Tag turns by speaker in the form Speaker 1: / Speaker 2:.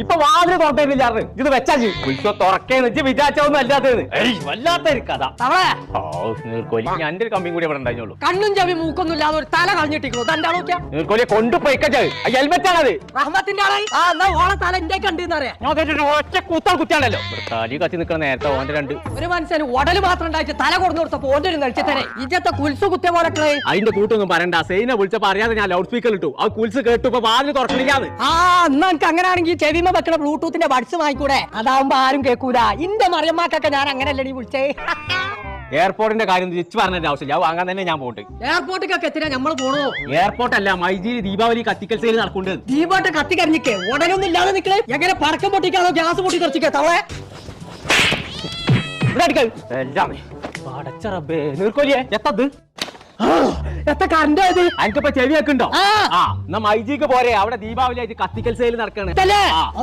Speaker 1: ഇപ്പൊ വാതിൽ ചാറ് ഇത് വെച്ചാ ഉത്സവം തുറക്കേന്ന് വെച്ച് വിചാരിച്ചൊന്നും അല്ലാത്തത് വല്ലാത്തൊരു കഥ. എന്റെ ഒരു കമ്പിയും കൂടി ഇവിടെ ഉണ്ടായിരുന്നുള്ളൂ.
Speaker 2: കണ്ണും ചവി മൂക്കൊന്നും ഇല്ലാതെ ഒരു തല കളഞ്ഞിട്ടിരിക്കുന്നു. തന്റെ നോക്കിയാ?
Speaker 1: നീർക്കോലിയെ കൊണ്ടുപോയിക്കത് ഹെൽമെറ്റ് ആണത്.
Speaker 2: റഹ്മത്തിന്റെ ആളായി. ആ എന്നാ ഓളെ തല എന്റെ കണ്ടെന്ന് അറിയാം
Speaker 1: ഒറ്റ കുത്താൻ കുത്തിയാണല്ലോ. തലി കത്തി നിൽക്കണ നേരത്തെ ഓന്റെ രണ്ട്.
Speaker 2: ഒരു മനുഷ്യന് ഉടൽ മാത്രം ഉണ്ടായിട്ട് തല കൊടുന്നു കൊടുത്തപ്പോ ഓന്റെ ഒരു കഴിച്ചതരെ ഇജത്തെ കുൽസ് കുത്തിയ പോലെ
Speaker 1: അതിന്റെ കൂട്ടൊന്നും പറയണ്ട. സൈന വിളിച്ചപ്പോ അറിയാതെ ഞാൻ ലൗഡ് സ്പീക്കർ ഇട്ടു. ആ കുൽസ് കേട്ടു ഇപ്പൊ വാതിൽ തുറക്കണില്ലാന്ന്
Speaker 2: ആ എന്നാ എനിക്ക് അങ്ങനെയാണെങ്കിൽ ചെവിമ വെക്കണ ബ്ലൂടൂത്തിന്റെ ബഡ്സ് വാങ്ങിക്കൂടെ? അതാവുമ്പോ ആരും കേൾക്കൂല ഇന്റെ മറിയമ്മാക്കൊക്കെ ഞാൻ അങ്ങനെയല്ലേ നീ വിളിച്ചേ?
Speaker 1: എയർപോർട്ടിന്റെ കാര്യം തിരിച്ചു പറഞ്ഞതിന്റെ ആവശ്യമില്ല. വാങ്ങാൻ തന്നെ ഞാൻ പോട്ട്
Speaker 2: എയർപോർട്ടിലൊക്കെ എത്തിനാ നമ്മൾ പോണോ?
Speaker 1: എയർപോർട്ട് അല്ല മൈജീരി ദീപാവലി കത്തിക്കൽ സെയിൽ നടക്കുന്നുണ്ട്.
Speaker 2: ദീപാവലി കത്തി കരിഞ്ഞിക്കേ ഉടനൊന്നും ഇല്ലാതെ നിക്കളെ എങ്ങനെ പടക്കം പൊട്ടിക്കാണോ ഗ്യാസ് പൊട്ടി തെറിച്ചിക്കേ തവളെ
Speaker 1: ഇവിടെ എല്ലാം. പടച്ച റബ്ബേ നീർക്കോലിയെ. എത്തത്?
Speaker 2: എത്ര കണ്ടായത്
Speaker 1: എനിക്കിപ്പോ ചെവി വെക്കുണ്ടോ
Speaker 2: ആ.
Speaker 1: എന്നാ മൈജിക്ക് പോരെ. അവിടെ ദീപാവലി ആയിട്ട് കത്തിക്കൽ സെയിൽ നടക്കാണ്.